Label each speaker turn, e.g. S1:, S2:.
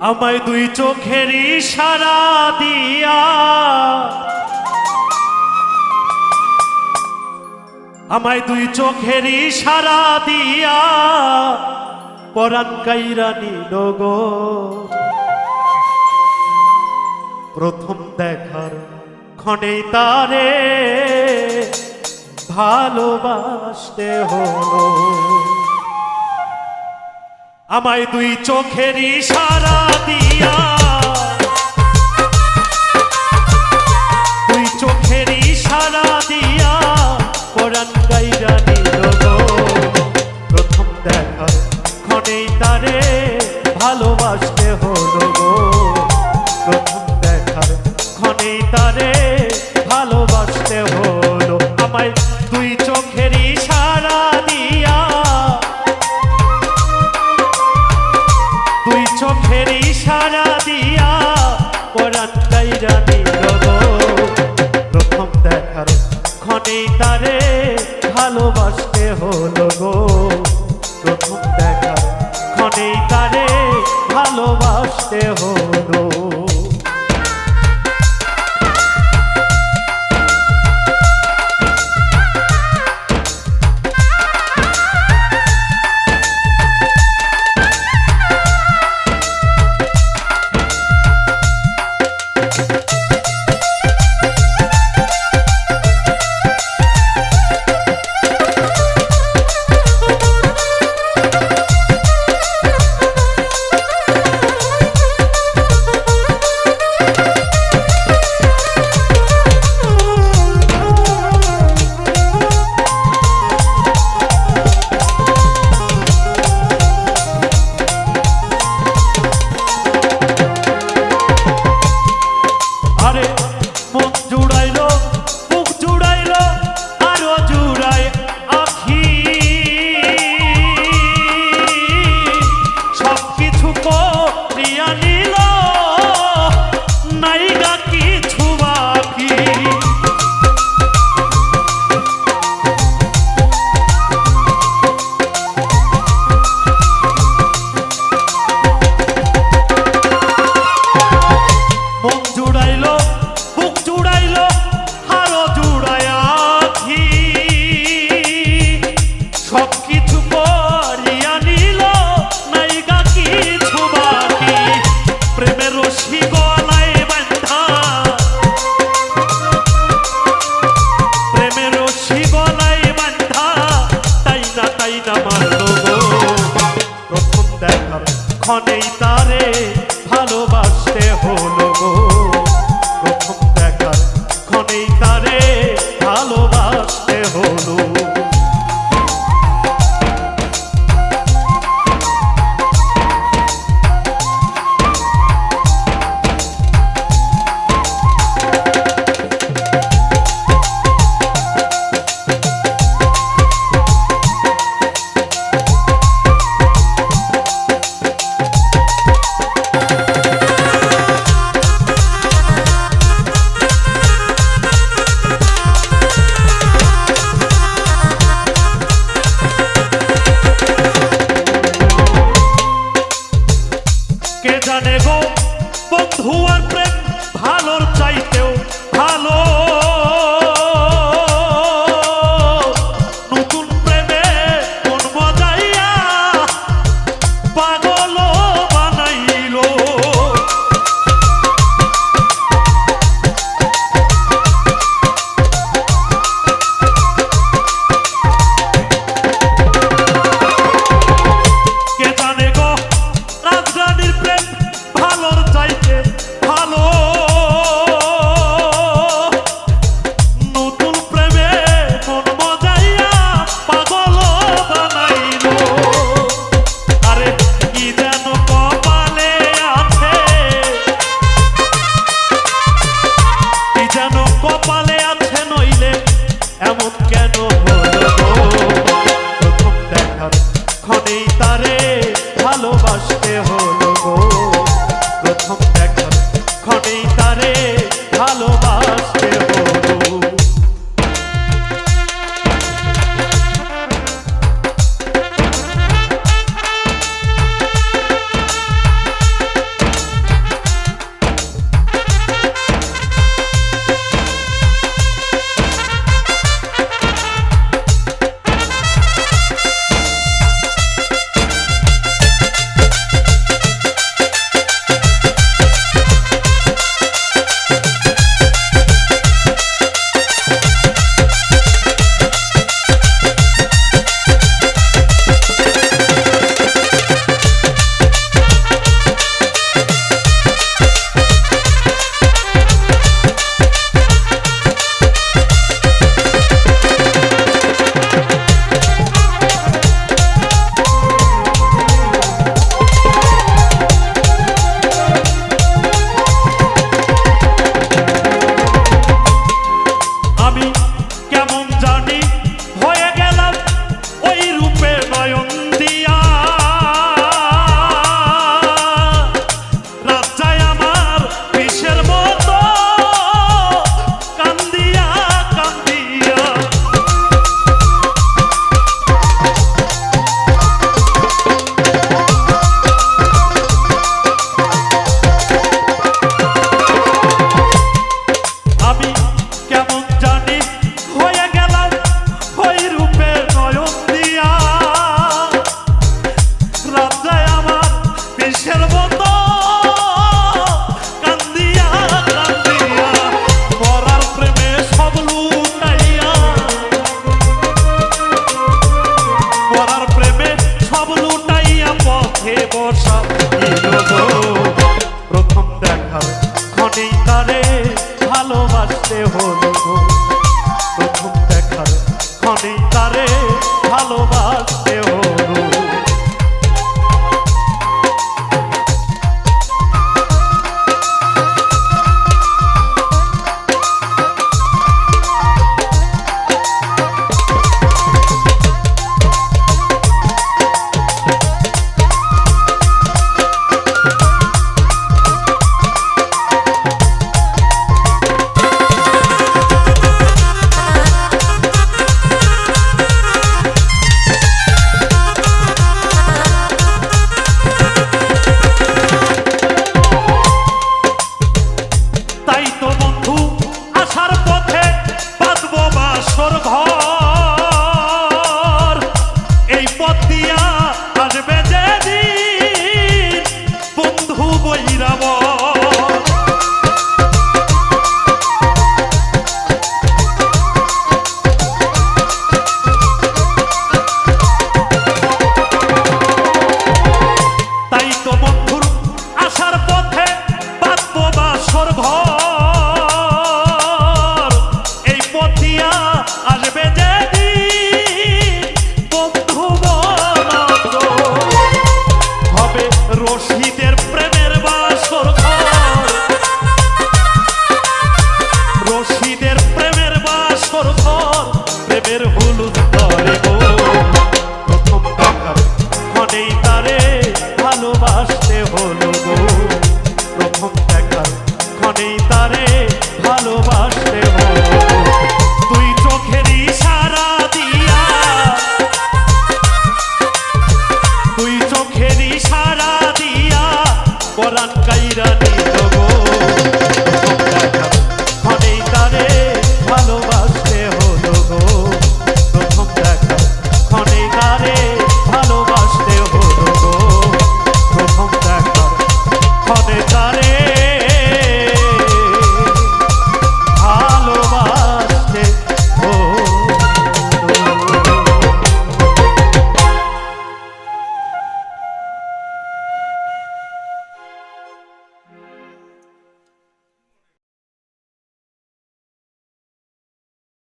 S1: আমায় দুই চোখের ইশারা দিয়া। আমায় দুই চোখের ইশারা দিয়া। পরাণ কাইরা নিল গো। প্রথম দেখার ক্ষণেই তারে ভালোবাসতে হলো। আমায় দুই চোখের ইশারা দিয়া। দুই চোখের প্রথম ভালোবাসতে হলো প্রথম ভালোবাসতে হলো। আমায় দুই চোখের প্রথম দেখা ক্ষণেই তারে ভালোবাসতে হলো। প্রথম দেখার ক্ষণেই তারে ভালোবাসতে হলো। ক্ষণেই তারে ভালোবাসা। আমি কেমন só e jogou ভালোবাসতে হলো গো।